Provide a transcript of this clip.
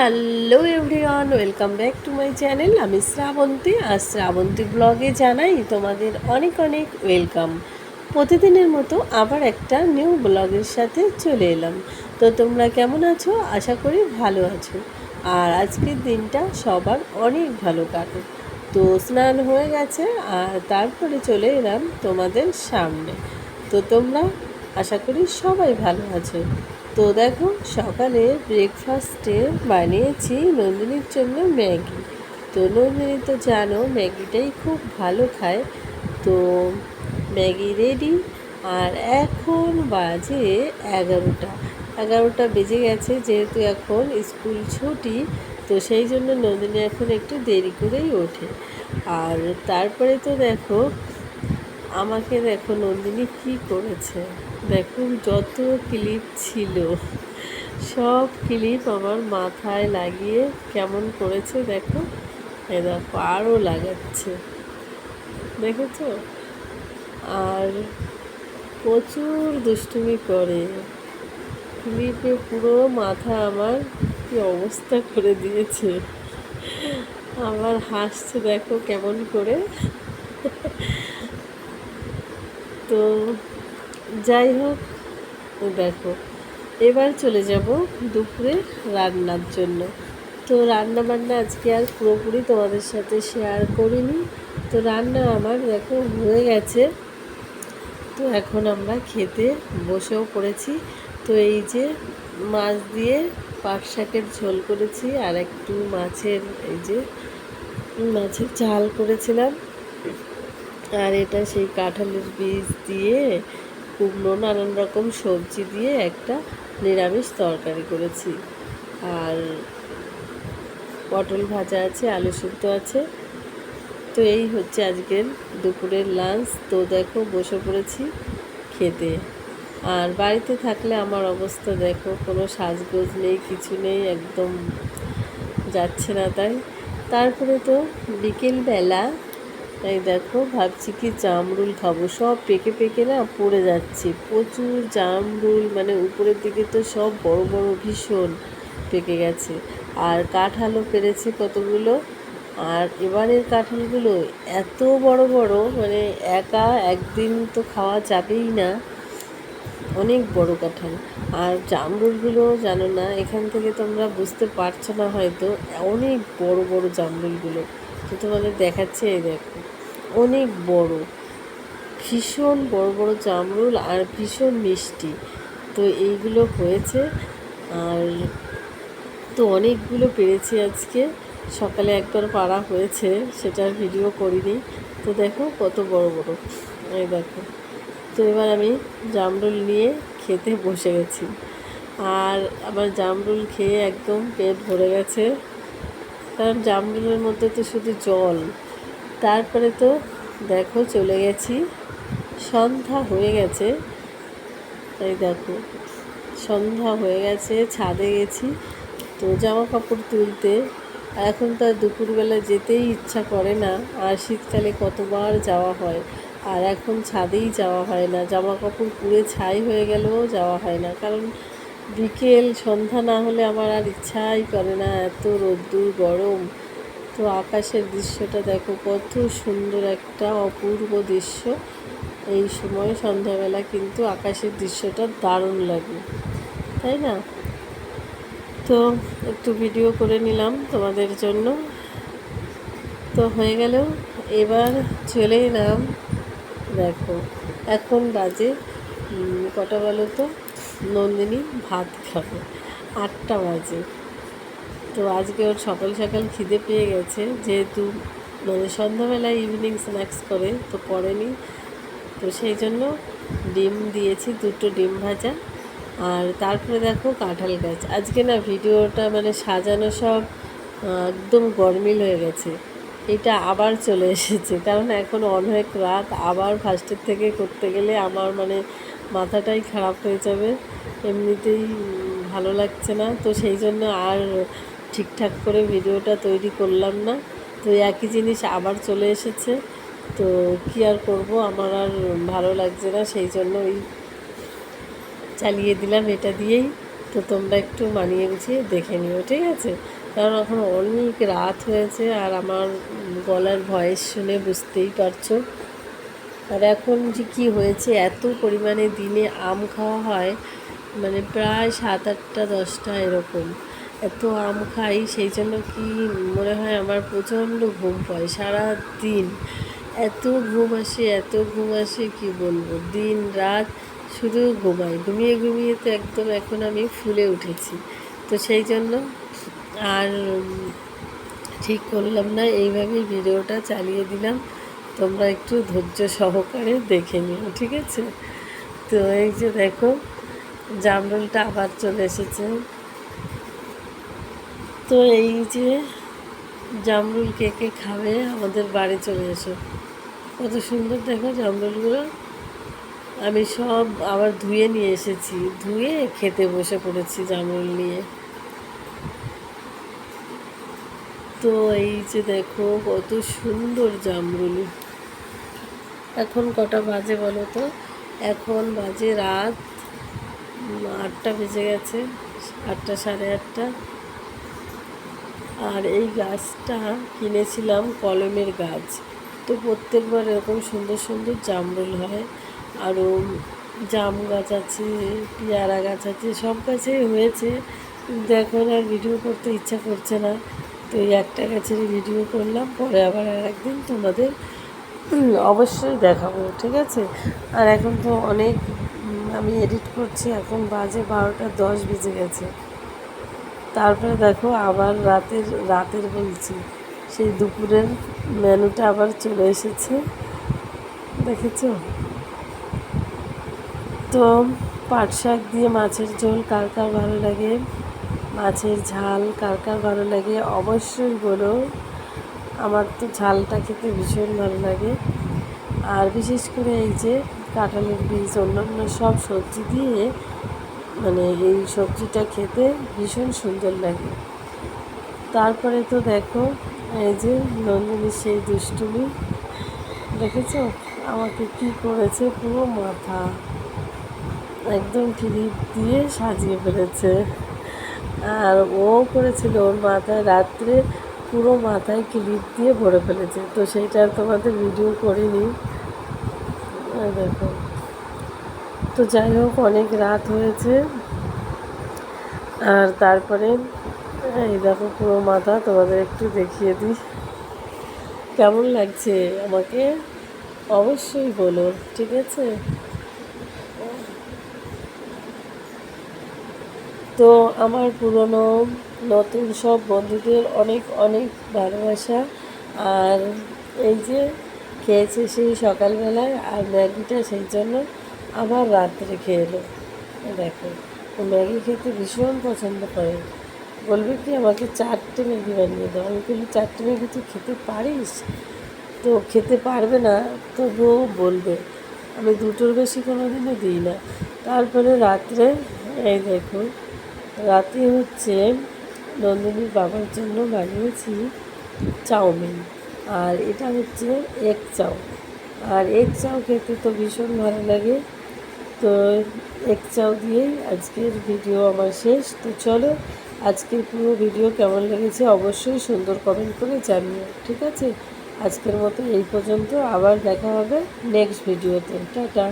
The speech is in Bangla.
Hello everyone welcome back to my channel আমি শ্রাবন্তী আর শ্রাবন্তী ব্লগে জানাই তোমাদের অনেক অনেক ওয়েলকাম প্রতিদিনের মতো আবার একটা নিউ ব্লগের সাথে চলে এলাম। তো তোমরা কেমন আছো? আশা করি ভালো আছো। আর আজকের দিনটা সবার অনেক ভালো কাটে তো স্নান হয়ে গেছে, আর তারপরে চলে এলাম তোমাদের সামনে। তো তোমরা আশা করি সবাই ভালো আছো। তো দেখো, সকালে ব্রেকফাস্টে বানিয়েছি নন্দিনীর জন্য ম্যাগি। তো নন্দিনী তো জানো, ম্যাগিটাই খুব ভালো খায়। তো ম্যাগি রেডি আর এখন বাজে এগারোটা। এগারোটা বেজে গেছে, যেহেতু এখন স্কুল ছুটি, তো সেই জন্য নন্দিনী এখন একটু দেরি করেই ওঠে। আর তারপরে তো দেখো, আমাকে দেখো নন্দিনী কি করেছে। দেখো যত ক্লিপ ছিল, সব ক্লিপ আমার মাথায় লাগিয়ে কেমন করেছে দেখো। এ দেখো আরও লাগাচ্ছে, দেখেছ? আর প্রচুর দুষ্টুমি করে। ক্লিপে পুরো মাথা আমার কি অবস্থা করে দিয়েছে। আবার হাসছে দেখো কেমন করে। তো যাই হোক দেখো, এবার চলে যাব দুপুরে রান্নার জন্য। তো রান্না বান্না আজকে আর পুরোপুরি তোমাদের সাথে শেয়ার করিনি। তো রান্না আমার দেখো হয়ে গেছে। তো এখন আমরা খেতে বসেও পড়েছি। তো এই যে মাছ দিয়ে পাট শাকের ঝোল করেছি আর একটু মাছের, এই যে মাছের ঝাল করেছিলাম। আর এটা সেই কাঁঠালের বীজ দিয়ে কুমড়ো নানান রকম সবজি দিয়ে একটা নিরামিষ তরকারি করেছি। আর পটল ভাজা আছে, আলু সিদ্ধ আছে। তো এই হচ্ছে আজকের দুপুরের লাঞ্চ তো দেখো, বসে পড়েছি খেতে। আর বাড়িতে থাকলে আমার অবস্থা দেখো, কোনো সাজগোজ নেই, কিছু নেই, একদম যাচ্ছে না তাই। তারপরে তো বিকেলবেলা তাই দেখো, ভাবছি কি জামরুল খাব। সব পেকে পেকে না পড়ে যাচ্ছে। প্রচুর জামরুল মানে উপরের দিকে তো সব বড় বড় ভীষণ পেকে গেছে। আর কাঁঠালও পেরেছে কতগুলো? আর এবারের কাঁঠালগুলো এত বড় বড় মানে একা একদিন তো খাওয়া যাবেই না। অনেক বড় কাঁঠাল। আর জামরুলগুলো জানো না, এখান থেকে তোমরা বুঝতে পারছ না হয়তো, অনেক বড় বড় জামরুলগুলো। তোমাদের দেখাচ্ছে এই দেখো। অনেক বড়, ভীষণ বড় বড় জামরুল আর ভীষণ মিষ্টি। তো এইগুলো হয়েছে আর তো অনেকগুলো পেরেছি আজকে। সকালে একবার পাড়া হয়েছে সেটার ভিডিও করিনি। তো দেখো কত বড় বড়। এই দেখো। তো এবার আমি জামরুল নিয়ে খেতে বসে গেছি। আর আমার জামরুল খেয়ে একদম পেট ভরে গেছে। কারণ জামরুলের মধ্যে তো শুধু জল। তারপরে তো দেখো চলে গেছি। সন্ধ্যা হয়ে গেছে। তাই দেখো, সন্ধ্যা হয়ে গেছে, ছাদে গেছি, তো জামা কাপড় তুলতে এখন তো আর দুপুরবেলা যেতেই ইচ্ছা করে না, আর শীতকালে কতবার যাওয়া হয়। আর এখন ছাদেই যাওয়া হয় না জামা কাপড় পুড়ে ছাই হয়ে গেলেও যাওয়া হয় না। কারণ বিকেল, সন্ধ্যা না হলে আমার আর ইচ্ছাই করে না এত রোদ্দুর, গরম। তো আকাশের দৃশ্যটা দেখো, কত সুন্দর একটা অপূর্ব দৃশ্য। এই সময় সন্ধ্যাবেলা কিন্তু আকাশের দৃশ্যটা দারুণ লাগে, তাই না? তো একটু ভিডিও করে নিলাম তোমাদের জন্য। তো হয়ে গেল, এবার চলে এলাম। দেখো, এখন বাজে কটা বলো তো? নন্দিনী ভাত খাবে। আটটা বাজে। তো আজকে ওর সকাল সকাল খিদে পেয়ে গেছে। যেহেতু মানে সন্ধ্যাবেলায় ইভিনিং স্ন্যাক্স করে, তো পড়েনি তো সেই জন্য ডিম দিয়েছি, দুটো ডিম ভাজা। আর তারপরে দেখো কাঁঠাল গাছ। আজকে না ভিডিওটা মানে সাজানো সব একদম গরমিল হয়ে গেছে। এটা আবার চলে এসেছে। কারণ এখন অনেক রাত। আবার ফার্স্টের থেকে করতে গেলে আমার মানে মাথাটাই খারাপ হয়ে যাবে। এমনিতেই ভালো লাগছে না। তো সেই জন্য আর ঠিকঠাক করে ভিডিওটা তৈরি করলাম না। তো একই জিনিস আবার চলে এসেছে। তো কী আর করব? আমার আর ভালো লাগছে না। সেই জন্য ওই চালিয়ে দিলাম এটা দিয়েই। তো তোমরা একটু মানিয়ে গুছিয়ে দেখে নিও, ঠিক আছে? কারণ এখন অনেক রাত হয়েছে আর আমার গলার ভয়েস শুনে বুঝতেই পারছ। আর এখন যে কী হয়েছে, এত পরিমাণে দিনে আম খাওয়া হয় মানে প্রায় সাত আটটা, দশটা এরকম। এত আম খাই, সেই জন্য কি মনে হয় আমার প্রচণ্ড ঘুম পায় সারা দিন এত ঘুম আসে, এত ঘুম আসে, কি বলব? দিন, রাত শুধু ঘুমাই। ঘুমিয়ে ঘুমিয়ে তো একদম এখন আমি ফুলে উঠেছি। তো সেই জন্য আর ঠিক করলাম না, এইভাবেই ভিডিওটা চালিয়ে দিলাম। তোমরা একটু ধৈর্য সহকারে দেখে নিও, ঠিক আছে? তো এই যে দেখো, জামরুলটা আবার চলে এসেছে। তো এই যে জামরুল কে কে খাবে, আমাদের বাড়ি চলে এসো। কত সুন্দর দেখো জামরুলগুলো। আমি সব আবার ধুয়ে নিয়ে এসেছি। ধুয়ে খেতে বসে পড়েছি জামরুল নিয়ে। তো এই যে দেখো, কত সুন্দর জামরুল। এখন কটা বাজে বলো তো? এখন বাজে রাত আটটা বেজে গেছে, আটটা সাড়ে আটটা। আর এই গাছটা কিনেছিলাম কলমের গাছ। তো প্রত্যেকবার এরকম সুন্দর সুন্দর জামরুল হয়। আরও জাম গাছ আছে, পেয়ারা গাছ আছে, সব গাছেই হয়েছে। কিন্তু এখন আর ভিডিও করতে ইচ্ছা করছে না। তো এই একটা গাছের ভিডিও করলাম, পরে আবার আর একদিন তোমাদের অবশ্যই দেখাবো, ঠিক আছে? আর এখন তো অনেক আমি এডিট করছি, এখন বাজে বারোটা দশ বেজে গেছে। তারপরে দেখো আবার রাতের রাতের বলছি। সেই দুপুরের মেনুটা আবার চলে এসেছে, দেখেছ? তো পাট শাক দিয়ে মাছের ঝোল, কার কার ভালো লাগে? মাছের ঝাল, কার কার ভালো লাগে? অবশ্যই বলো। আমার তো ঝালটা খেতে ভীষণ ভালো লাগে। আর বিশেষ করে এই যে কাঁঠালের বীজ, অন্যান্য সব সবজি দিয়ে মানে এই সবজিটা খেতে ভীষণ সুন্দর লাগে। তারপরে তো দেখো, এই যে নন্দিনীর সেই দুষ্টুমি। দেখেছ? আমাকে কি করেছে পুরো মাথা। একদম ক্লিপ দিয়ে সাজিয়ে ফেলেছে। আর ও করেছিল ওর মাথায় রাত্রে পুরো মাথায় ক্লিপ দিয়ে ভরে ফেলেছে। তো সেইটা আর তোমাদের ভিডিও করিনি। দেখো। তো যাই হোক, অনেক রাত হয়েছে। আর তারপরে, এই দেখো পুরো মাথা তোমাদের একটু দেখিয়ে দিই। কেমন লাগছে আমাকে? অবশ্যই বলো, ঠিক আছে? তো আমার পুরনো নতুন সব বন্ধুদের অনেক অনেক ভালোবাসা। আর এই যে খেয়েছে সেই সকালবেলায় আর ম্যাগিটা সেই জন্য আবার রাত্রে খেয়ে এলো। দেখো ম্যাগি খেতে ভীষণ পছন্দ করে। বলবে কি, আমাকে চারটে ম্যাগি বানিয়ে দাও। আমি বলি, চারটে ম্যাগি তুই খেতে পারিস? তো খেতে পারবে না, তবুও বলবে, আমি দুটোর বেশি কোনো দিনও দিই না। তারপরে রাত্রে, এই দেখো রাতে হচ্ছে নন্দিনীর বাবার জন্য বানিয়েছি চাউমিন। আর এটা হচ্ছে এগ চাউ। আর এগ চাউ খেতে তো ভীষণ ভালো লাগে। তো এগ চাউ দিয়েই আজকের ভিডিও আমার শেষ। তো চলো আজকের পুরো ভিডিও কেমন লেগেছে অবশ্যই সুন্দর কমেন্ট করে জানিও, ঠিক আছে? আজকের মতো এই পর্যন্ত আবার দেখা হবে নেক্সট ভিডিওতে টাটা।